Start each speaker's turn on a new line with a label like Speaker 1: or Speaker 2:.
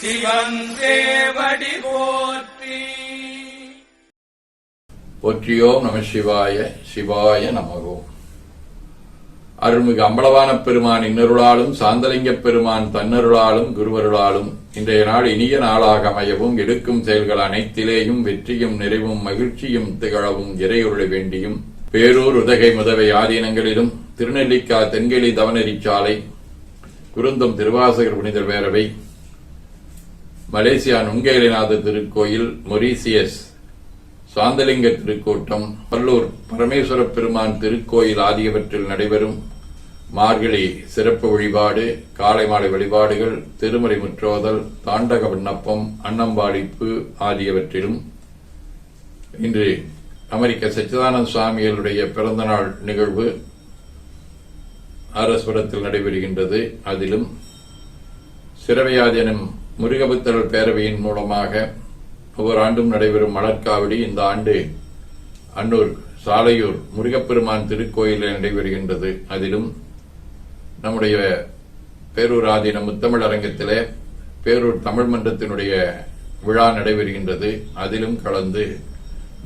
Speaker 1: சிவன் தேவடி போற்றி.
Speaker 2: போற்றியோம் நம சிவாய சிவாய நமகோ. அருள்மிகு அம்பளவான பெருமான் இன்னருளாலும் சாந்தலிங்கப் பெருமான் தன்னருளாலும் குருவருளாலும் இன்றைய நாள் இனிய நாளாக அமையவும் எடுக்கும் செயல்கள் அனைத்திலேயும் வெற்றியும் நிறைவும் மகிழ்ச்சியும் திகழவும் இறையுருளை வேண்டியும் பேரூர் உதகை முதவை ஆதீனங்களிலும் திருநெல்லிக்கா தென்கெளி தவனரிச்சாலை குருந்தம் திருவாசகர் புனிதர் பேரவை மலேசியா நுண்கேலிநாத திருக்கோயில் மொரீசியஸ் சாந்தலிங்க திருக்கூட்டம் பல்லூர் பரமேஸ்வர பெருமான் திருக்கோயில் ஆகியவற்றில் நடைபெறும் மார்கழி சிறப்பு வழிபாடு காலை மாலை வழிபாடுகள் திருமறை முற்றோதல் தாண்டக விண்ணப்பம் அன்னம்பாடிப்பு ஆகியவற்றிலும் இன்று அமெரிக்க சச்சிதானந்த சுவாமிகளுடைய பிறந்தநாள் நிகழ்வு அரசுரத்தில் நடைபெறுகின்றது. அதிலும் சிறவையாதனும் முருகபுத்தரர் பேரவையின் மூலமாக ஒவ்வொரு ஆண்டும் நடைபெறும் மலர்காவடி இந்த ஆண்டு அன்னூர் சாலையூர் முருகப்பெருமான் திருக்கோயிலில் நடைபெறுகின்றது. அதிலும் நம்முடைய பேரூர் ஆதீன முத்தமிழ் அரங்கத்திலே பேரூர் தமிழ் மன்றத்தினுடைய விழா நடைபெறுகின்றது. அதிலும் கலந்து